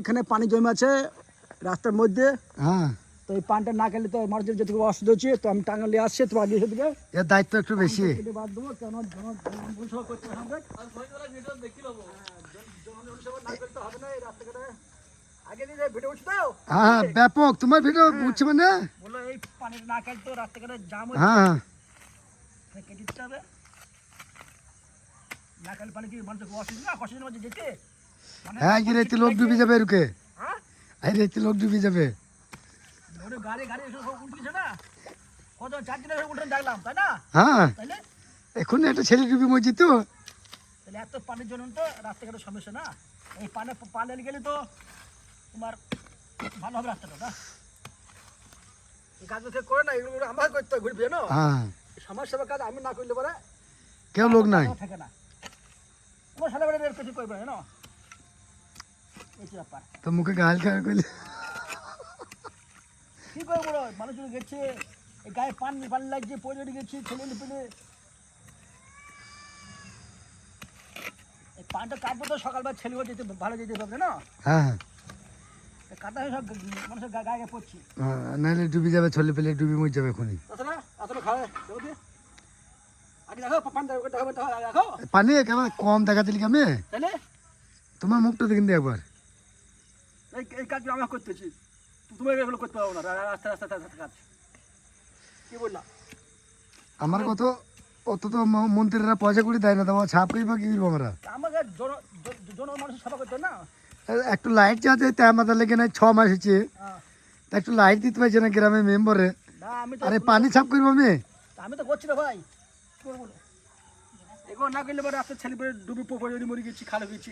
এখানে পানি জমে আছে রাস্তার মধ্যে। হ্যাঁ। তো এই পানটা না খেলে তো মানুষের যেটুকু অসুবিধা হচ্ছে তো আমি টাঙ্গালে আসছে তো আগে সেদিকে এর দায়িত্ব একটু বেশি। বাদ দেবো কেন জন করতে হবে হবে না এই রাস্তাঘাটে আগে দিয়ে ভিডিও উঠছে তো হ্যাঁ ব্যাপক। তোমার ভিডিও উঠছে মানে? এই না খেলে তো রাস্তাঘাটে জাম হ্যাঁ কেটে দিতে হবে। না খেলে পানি কি মানুষের অসুবিধা? অসুবিধার মধ্যে যেতে? হ্যাঁ রেতে লোক ডুবে যাবে হ্যাঁ রেতে লোক ডুবে যাবে। হ্যাঁ। এখন একটা ছেলে ডুবে মরছি তো। এত পানির জন্য তো রাস্তাঘাটের সমস্যা না? এই পানে পালে গেলে তো তোমার ভালো হবে রাস্তাটা না? এই কাজগুলো করে না এগুলো আমার করতে ঘুরবে না? হ্যাঁ। সমাজ সেবা কাজ আমি না করলে পরে কেউ লোক নাই। থাকে না। তোমার বেড়ে কিছু করবে না? তো মুখে গাল খাওয়া করলে কি করে বলো? মানুষজন গেছে এই গায়ে পান পানি লাগছে পড়ে গেছে ছেলে পেলে। এই পানটা কাটবো তো সকালবেলা ছেলেও যেতে ভালো যেতে পারবে না হ্যাঁ হ্যাঁ। এই সব মানুষের গায়ে পড়ছে। হ্যাঁ, নাহলে ডুবে যাবে ছেলে পেলে ডুবে মরে যাবে এখনই। দেখো পান কেমন কম দেখাচ্ছিলি আমি তোমার মুখটা দেখুন একবার। এই এই কাজগুলো আমরা করতেছি। তুমি এগুলো করতে পারব না। রাস্তা রাস্তা কাজ কি বললাম আমার কত অত তো মন্ত্রীরা পয়সা করে দেয় না তোমার ছাপ করি বা কি করব আমরা? আমাকে জন জন- জন করতে না? একটু লাইট যাতে তা আমাদের লেগে নাই ছ মাস হচ্ছে হ্যাঁ। তা একটু লাইট দিতে পারছে না গ্রামের মেম্বারে। আমি আরে পানি ছাপ করব আমি আমি তো করছি না ভাই। এগুলো না করলে পরে রাস্তার ছেলে পরে ডুবে পড়ে মরে গেছি খালে গেছি